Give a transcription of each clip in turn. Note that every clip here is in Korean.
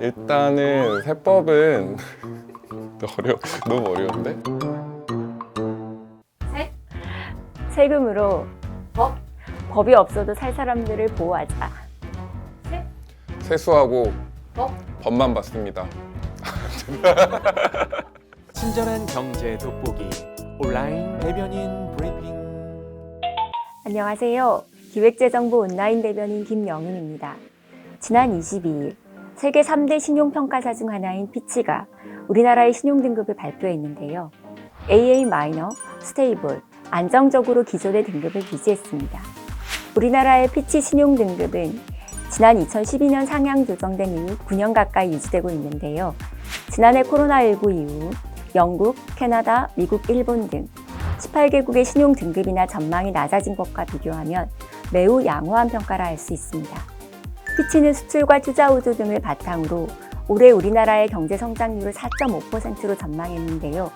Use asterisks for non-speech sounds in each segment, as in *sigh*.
일단은 세법은 *laughs* 어려 너무 어려운데? 세금으로 법? 법이 없어도 살 사람들을 보호하자. 세수하고 법? 법만 받습니다. *laughs* 친절한 경제 돋보기 온라인 대변인 브리핑 안녕하세요. 기획재정부 온라인 대변인 김영은입니다. 지난 22일 세계 3대 신용평가사 중 하나인 피치가 우리나라의 신용등급을 발표했는데요. AA 마이너, 스테이블, 안정적으로 기존의 등급을 유지했습니다. 우리나라의 피치 신용등급은 지난 2012년 상향 조정된 이후 9년 가까이 유지되고 있는데요. 지난해 코로나19 이후 영국, 캐나다, 미국, 일본 등 18개국의 신용 등급이나 전망이 낮아진 것과 비교하면 매우 양호한 평가라 할 수 있습니다. 피치는 수출과 투자 우조 등을 바탕으로 올해 우리나라의 경제 성장률을 4.5%로 전망했는데요.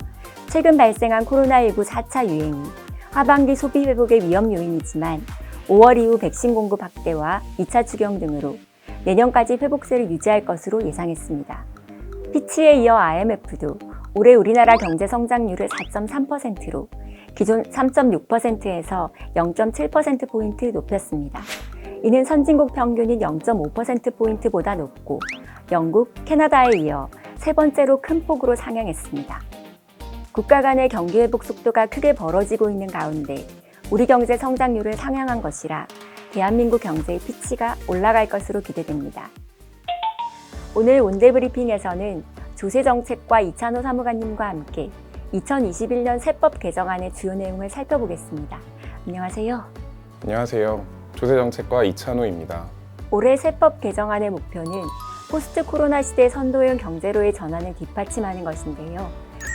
최근 발생한 코로나19 4차 유행이 하반기 소비 회복의 위험 요인이지만 5월 이후 백신 공급 확대와 2차 추경 등으로 내년까지 회복세를 유지할 것으로 예상했습니다. 피치에 이어 IMF도 올해 우리나라 경제 성장률을 4.3%로 기존 3.6%에서 0.7%포인트 높였습니다. 이는 선진국 평균인 0.5%포인트보다 높고 영국, 캐나다에 이어 세 번째로 큰 폭으로 상향했습니다. 국가 간의 경기 회복 속도가 크게 벌어지고 있는 가운데 우리 경제 성장률을 상향한 것이라 대한민국 경제의 피치가 올라갈 것으로 기대됩니다. 오늘 온데브리핑에서는 조세 정책과 이찬호 사무관님과 함께 2021년 세법 개정안의 주요 내용을 살펴보겠습니다. 안녕하세요. 안녕하세요. 조세정책과 이찬호입니다. 올해 세법 개정안의 목표는 포스트 코로나 시대 선도형 경제로의 전환을 뒷받침하는 것인데요.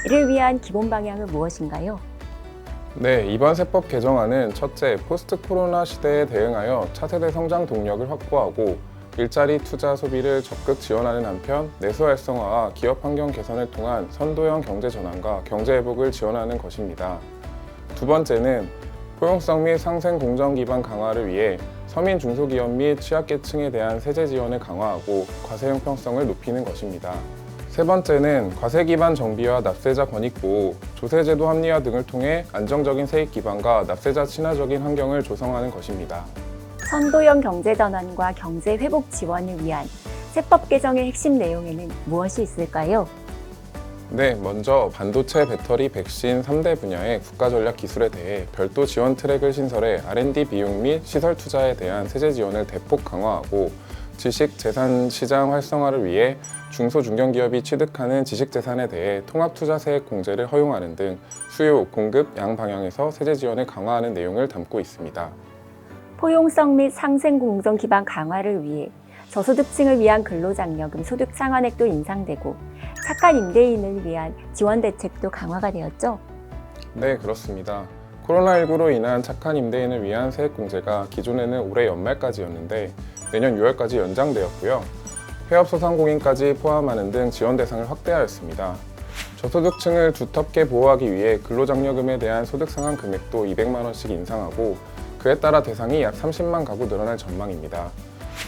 이를 위한 기본 방향은 무엇인가요? 네, 이번 세법 개정안은 첫째, 포스트 코로나 시대에 대응하여 차세대 성장 동력을 확보하고 일자리 투자 소비를 적극 지원하는 한편 내수 활성화와 기업 환경 개선을 통한 선도형 경제 전환과 경제 회복을 지원하는 것입니다. 두 번째는 포용성 및 상생 공정 기반 강화를 위해 서민 중소기업 및 취약계층에 대한 세제 지원을 강화하고 과세 형평성을 높이는 것입니다. 세 번째는 과세 기반 정비와 납세자 권익 보호, 조세 제도 합리화 등을 통해 안정적인 세익 기반과 납세자 친화적인 환경을 조성하는 것입니다. 선도형 경제 전환과 경제 회복 지원을 위한 세법 개정의 핵심 내용에는 무엇이 있을까요? 네, 먼저 반도체, 배터리, 백신 3대 분야의 국가 전략 기술에 대해 별도 지원 트랙을 신설해 R&D 비용 및 시설 투자에 대한 세제 지원을 대폭 강화하고 지식 재산 시장 활성화를 위해 중소 중견기업이 취득하는 지식 재산에 대해 통합 투자 세액 공제를 허용하는 등 수요, 공급, 양 방향에서 세제 지원을 강화하는 내용을 담고 있습니다. 포용성 및 상생 공정 기반 강화를 위해 저소득층을 위한 근로장려금 소득 상환액도 인상되고 착한 임대인을 위한 지원 대책도 강화가 되었죠. 네, 그렇습니다. 코로나19로 인한 착한 임대인을 위한 세액 공제가 기존에는 올해 연말까지였는데 내년 6월까지 연장되었고요. 폐업 소상공인까지 포함하는 등 지원 대상을 확대하였습니다. 저소득층을 두텁게 보호하기 위해 근로장려금에 대한 소득 상한 금액도 200만 원씩 인상하고 그에 따라 대상이 약 30만 가구 늘어날 전망입니다.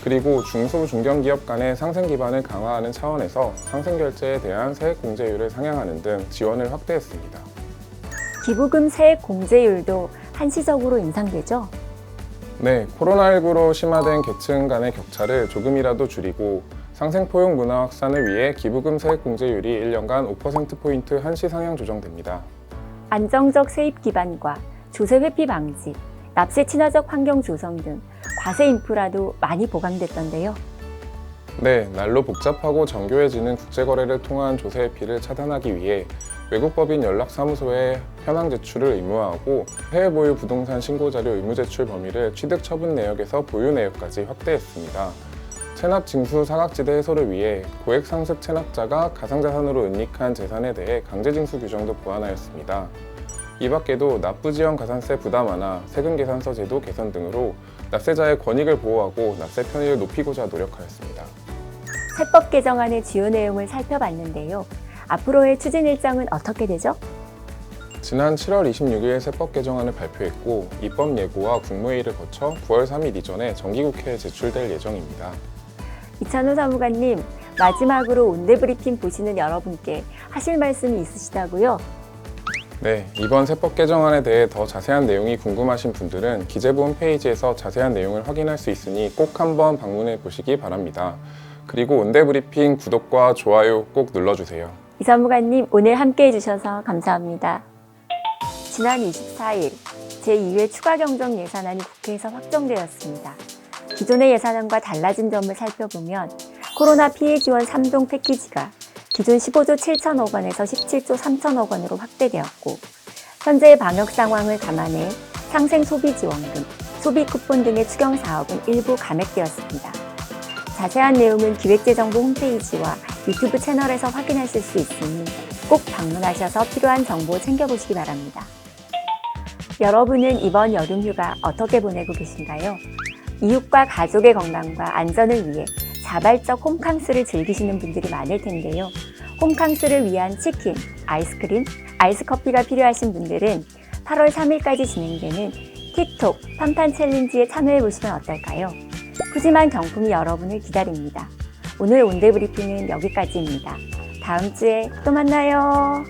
그리고 중소 중견기업 간의 상생 기반을 강화하는 차원에서 상생 결제에 대한 세액 공제율을 상향하는 등 지원을 확대했습니다. 기부금 세액 공제율도 한시적으로 인상되죠. 네, 코로나19로 심화된 계층 간의 격차를 조금이라도 줄이고 상생 포용 문화 확산을 위해 기부금 세액 공제율이 1년간 5%포인트 한시 상향 조정됩니다. 안정적 세입 기반과 조세 회피 방지, 납세 친화적 환경 조성 등 과세 인프라도 많이 보강됐던데요. 네, 날로 복잡하고 정교해지는 국제거래를 통한 조세 회피를 차단하기 위해 외국법인 연락사무소에 현황 제출을 의무화하고 해외 보유 부동산 신고 자료 의무 제출 범위를 취득 처분 내역에서 보유 내역까지 확대했습니다. 체납 징수 사각지대 해소를 위해 고액 상습 체납자가 가상자산으로 은닉한 재산에 대해 강제 징수 규정도 보완하였습니다. 이 밖에도 납부 지원 가산세 부담 완화, 세금 계산서 제도 개선 등으로 납세자의 권익을 보호하고 납세 편의를 높이고자 노력하였습니다. 세법 개정안의 주요 내용을 살펴봤는데요. 앞으로의 추진 일정은 어떻게 되죠? 지난 7월 26일 세법 개정안을 발표했고 입법 예고와 국무회의를 거쳐 9월 3일 이전에 정기국회에 제출될 예정입니다. 이찬호 사무관님, 마지막으로 온대브리핑 보시는 여러분께 하실 말씀이 있으시다고요? 네, 이번 세법 개정안에 대해 더 자세한 내용이 궁금하신 분들은 기재부 홈페이지에서 자세한 내용을 확인할 수 있으니 꼭 한번 방문해 보시기 바랍니다. 그리고 온대 브리핑 구독과 좋아요 꼭 눌러주세요. 이 사무관님, 오늘 함께 해주셔서 감사합니다. 지난 24일, 제2회 추가 경정 예산안이 국회에서 확정되었습니다. 기존의 예산안과 달라진 점을 살펴보면 코로나 피해 지원 3종 패키지가 기존 15조 7천억 원에서 17조 3천억 원으로 확대되었고 현재의 방역 상황을 감안해 상생 소비 지원금, 소비 쿠폰 등의 추경 사업은 일부 감액되었습니다. 자세한 내용은 기획재정부 홈페이지와 유튜브 채널에서 확인하실 수 있으니 꼭 방문하셔서 필요한 정보 챙겨보시기 바랍니다. 여러분은 이번 여름 휴가 어떻게 보내고 계신가요? 이웃과 가족의 건강과 안전을 위해 자발적 홈캉스를 즐기시는 분들이 많을 텐데요. 홈캉스를 위한 치킨, 아이스크림, 아이스커피가 필요하신 분들은 8월 3일까지 진행되는 틱톡 판판 챌린지에 참여해 보시면 어떨까요? 푸짐한 경품이 여러분을 기다립니다. 오늘 온대 브리핑은 여기까지입니다. 다음 주에 또 만나요.